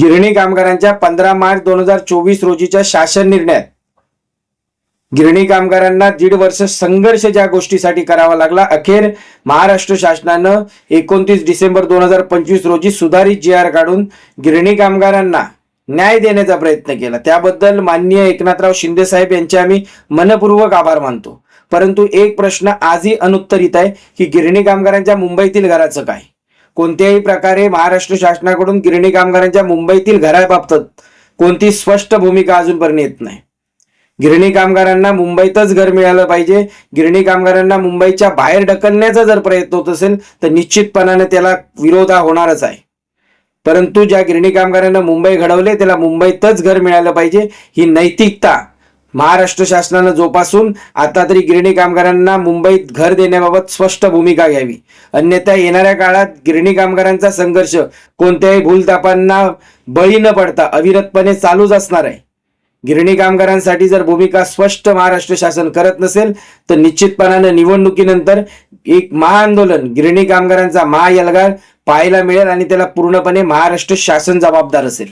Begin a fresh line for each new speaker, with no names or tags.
गिरणी कामगारांच्या पंधरा मार्च दोन हजार चोवीस रोजीच्या शासन निर्णयात. गिरणी कामगारांना दीड वर्ष संघर्ष ज्या गोष्टीसाठी करावा लागला अखेर महाराष्ट्र शासनानं एकोणतीस डिसेंबर दोन हजार पंचवीस रोजी सुधारित जी आर काढून गिरणी कामगारांना न्याय देण्याचा प्रयत्न केला. त्याबद्दल माननीय एकनाथराव शिंदे साहेब यांचे आम्ही मनपूर्वक आभार मानतो. परंतु एक प्रश्न आजही अनुत्तरित आहे की गिरणी कामगारांच्या मुंबईतील घराचं काय? कोणत्याही प्रकारे महाराष्ट्र शासनाकडून गिरणी कामगारांच्या मुंबईतील घराबाबत कोणती स्पष्ट भूमिका अजूनपर्यंत येत नाही. गिरणी कामगारांना मुंबईतच घर मिळालं पाहिजे. गिरणी कामगारांना मुंबईच्या बाहेर ढकलण्याचा जर प्रयत्न होत असेल तर निश्चितपणाने त्याला विरोध हा होणारच आहे. परंतु ज्या गिरणी कामगारांना मुंबई घडवले त्याला मुंबईतच घर मिळालं पाहिजे ही नैतिकता महाराष्ट्र शासनानं जोपासून आता तरी गिरणी कामगारांना मुंबईत घर देण्याबाबत स्पष्ट भूमिका घ्यावी. अन्यथा येणाऱ्या काळात गिरणी कामगारांचा संघर्ष कोणत्याही भूलतापांना बळी न पडता अविरतपणे चालूच असणार आहे. गिरणी कामगारांसाठी जर भूमिका स्पष्ट महाराष्ट्र शासन करत नसेल तर निश्चितपणानं निवडणुकीनंतर एक महाआंदोलन गिरणी कामगारांचा महायलगार पाहायला मिळेल आणि त्याला पूर्णपणे महाराष्ट्र शासन जबाबदार असेल.